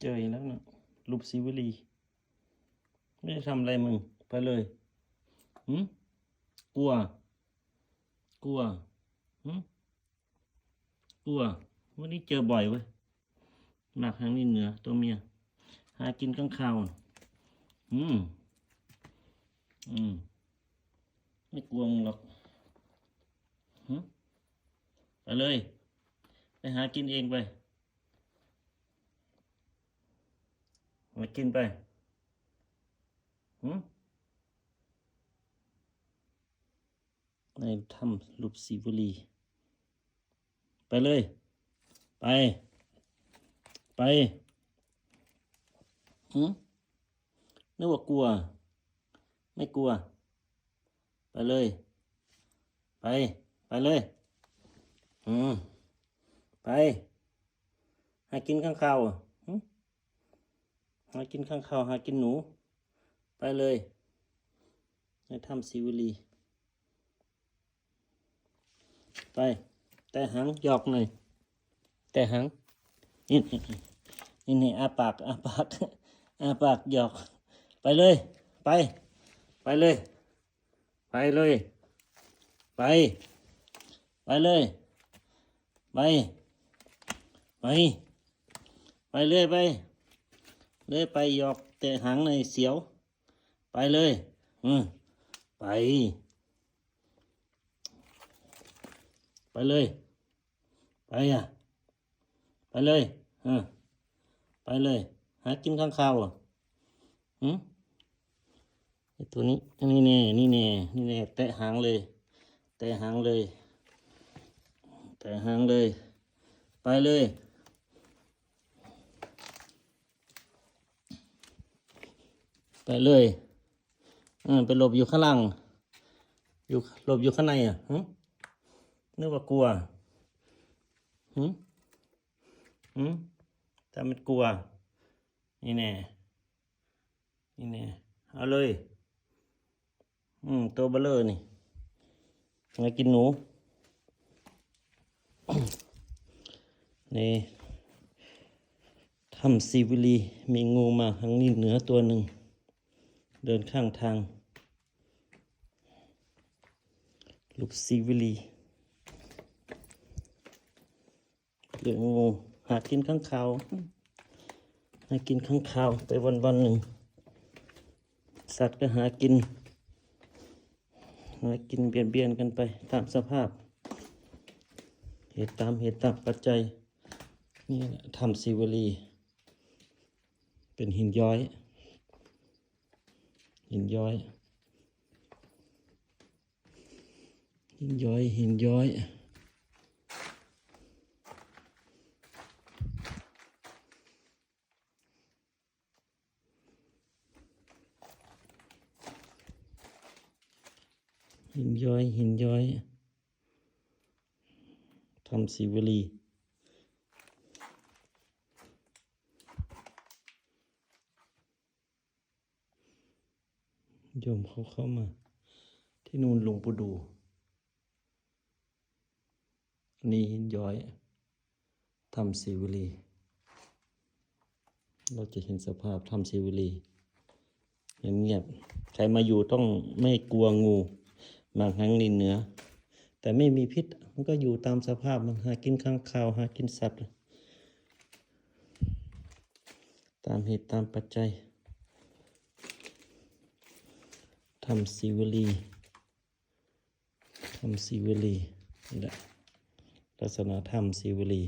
เจออีกแล้วนะรูปซีวลี ไม่ได้ทำอะไรมึง ไปเลยหืมกลัว กลัวหืมกลัว วันนี้เจอบ่อยเว้ยหนักทางนี้เหนือ ตัวเมีย หากินข้างคาวน่ะอืม อืม ไม่กลัวมึงหรอกหืมไปเลย ไปหากินเองไป มากินไปหืมในถ้ำรูปสีบุรี ไปเลย ไป ไปหืมนึกว่ากลัว ไม่กลัว ไปเลย ไป ไปเลยอืมไป ใหากินข้างข้าวอะ หากินข้างข้าวหากินหนู ไปเลยในถ้ำศิวลี ไป แต่หางหยอกหน่อย แต่หางนี่นี่นี่นี่อาปากอาปากอาปากหยอก ไปเลย ไป ไปเลย ไปเลย ไป ไปเลย ไป ไป ไปเลยไป เลยไปหยอกแต่หางในเสียว ไปเลย อืมไป ไปเลย ไปอะ ไปเลยอ่าไปเลย หากินข้างคาวอะหืมไอตัวนี้นี่แน่นี่แน่นี่แน่แตะหางเลย แตะหางเลย แตะหางเลย ไปเลย ไปเลยอ่าไปหลบอยู่ข้างล่าง อยู่หลบอยู่ข้างในอะหึนึกว่ากลัวหึหึถ้ามันกลัว นี่แน่ นี่แน่ เอาเลย อืม ตัวเบลเลอร์นี่มากินหนู นี่ถ้ำซีวิลีมีงูมาทางนี้เหนือตัวหนึ่ง เดินข้างทาง ลูกซีวิลีเรื่องงหากินข้างคาวหากินข้างคาวไปวันวันหนึ่ง สัตว์ก็หากิน หากินเบียนเบียนๆกันไปตามสภาพ เหตุตามเหตุตามปัจจัย นี่แหละทำซีวิลี เป็นหินย้อย หินย้อย หินย้อย หินย้อยหินย้อยหินย้อยทำซีวลี โยมเขาเข้ามา ที่นู่นหลวงปู่ดู นี่หินย้อยทำซีวิลี เราจะเห็นสภาพทำซีวิลีเงียบใครมาอยู่ต้องไม่กลัวงูบางครั้งนี่เหนือแต่ไม่มีพิษ มันก็อยู่ตามสภาพมันหากินข้างคาวหากินสัตว์ ตามเหตุตามปัจจัย ทำซีวลีทำซีวลีนี่แหละลักษณะทำซีวลี